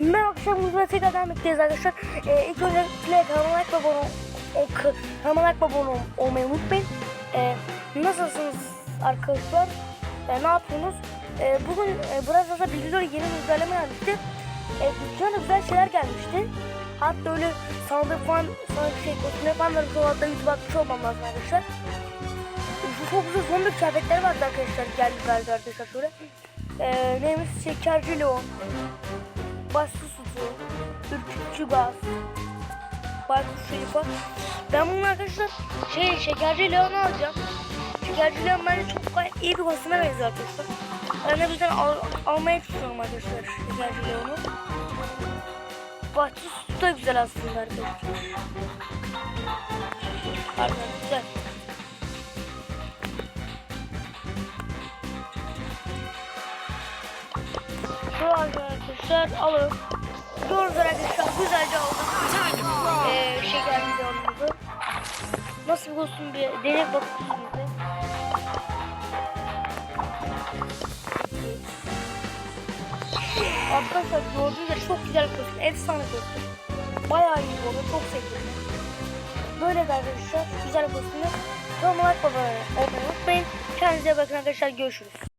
Merhaba arkadaşlar bugün burada tekrardan birlikteyiz arkadaşlar. Ee, ilk önce play kanalıma like abone ol- kanalıma like abone ol- olmayı. Ee, nasılsınız arkadaşlar? Ee, ne yapıyorsunuz? Ee, bugün e, Brazzers bilgisayarda yeni bir güncelleme gelmişti. Ee, güzel şeyler gelmişti. Hatta öyle sandık falan, sandık şey, vermiş o hatta YouTube atmış olmam lazım arkadaşlar. Şu çok güzel zombi kıyafetleri vardı arkadaşlar. Geldi geldi arkadaşlar şöyle. Ee, neymiş? Şekerci Leon. Başlı sütü, ürkütücü gaz, baykuş şerifa. Ben bunu arkadaşlar şey şekerci leonu alacağım. Şekerci leon bence çok gayet iyi bir kostüme benziyor arkadaşlar. Ben de bizden al, almaya çalışıyorum arkadaşlar şekerci leonu. Bahçe sütü da güzel aslında arkadaşlar. Pardon Şu arkadaşlar alın. Gördüğünüz arkadaşlar güzelce aldım. Ee, şekerli leonumuzu. Nasıl bir kostüm bir deney bakıyoruz biz de. Arkadaşlar gördüğünüz gibi çok güzel kostüm. Efsane kostüm. Bayağı iyi oldu. Çok sevdim. Böyle de arkadaşlar güzel bir kostüm. Kanalıma like olmayı unutmayın. Kendinize bakın arkadaşlar. Görüşürüz.